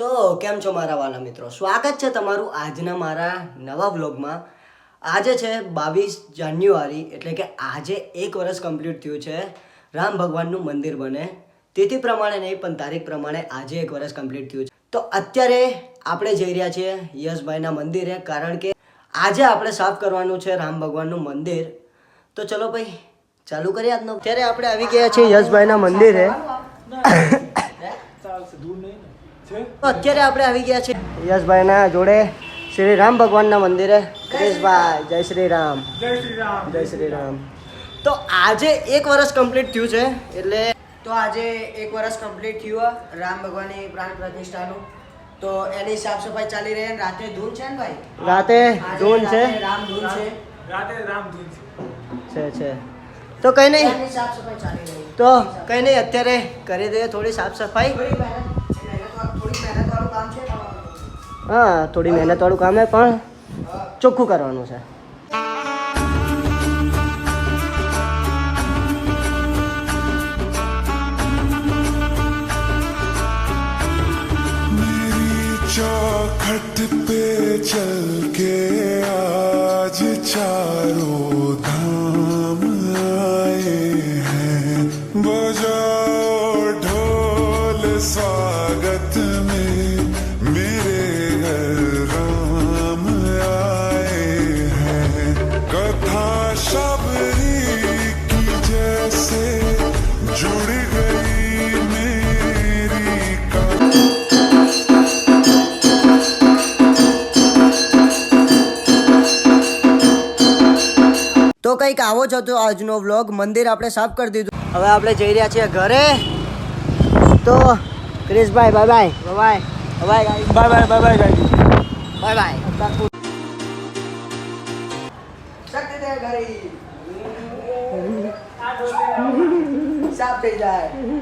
તો કેમ છો મારા વાલા મિત્રો? સ્વાગત છે તમારું આજના મારા નવા વ્લોગમાં. આજે છે બાવીસ જાન્યુઆરી, એટલે કે આજે એક વર્ષ કમ્પ્લીટ થયું છે. રામ ભગવાનનું મંદિર બને. તિથિ પ્રમાણે નહીં, પણ તારીખ પ્રમાણે આજે એક વર્ષ કમ્પ્લીટ થયું છે. તો અત્યારે આપણે જઈ રહ્યા છીએ યશભાઈના મંદિરે, કારણ કે આજે આપણે સાફ કરવાનું છે રામ ભગવાનનું મંદિર. તો ચલો ભાઈ, ચાલુ કરીએ આજનો. અત્યારે આપણે આવી ગયા છીએ યશભાઈના મંદિરે. તો અત્યારે આપણે આવી ગયા છીએ. યશભાઈના જોડે શ્રી રામ ભગવાનના મંદિરે. ક્રિશભાઈ જય શ્રી રામ. જય શ્રી રામ. જય શ્રી રામ. તો આજે એક વર્ષ કમ્પ્લીટ થયું છે એટલે તો આજે એક વર્ષ કમ્પ્લીટ થયું રામ ભગવાનની પ્રાણ પ્રતિષ્ઠાનું. તો એની સાફ સફાઈ ચાલી રહી છે. રાતે ધૂન છે ને ભાઈ? રાતે ધૂન છે. રામ ધૂન છે. રાતે રામધૂન છે. છે છે. તો કઈ નહીં. તો કઈ નહીં અત્યારે કરી દઈએ થોડી સાફ સફાઈ. હા થોડી મહેનત વાળું કામ છે પણ ચોખ્ખું કરવાનું છે मेरी चौखट पे चल के आज चारों धाम आए हैं बजाओ ढोल स्वागत में તો કંઈક આવો જ હતો આજનો વ્લોગ મંદિર આપણે સાફ કરી દીધું. હવે આપણે જઈ રહ્યા છીએ ઘરે. તો ક્રિશભાઈ bye bye bye bye bye bye bye bye bye bye સાફ થઈ જાય.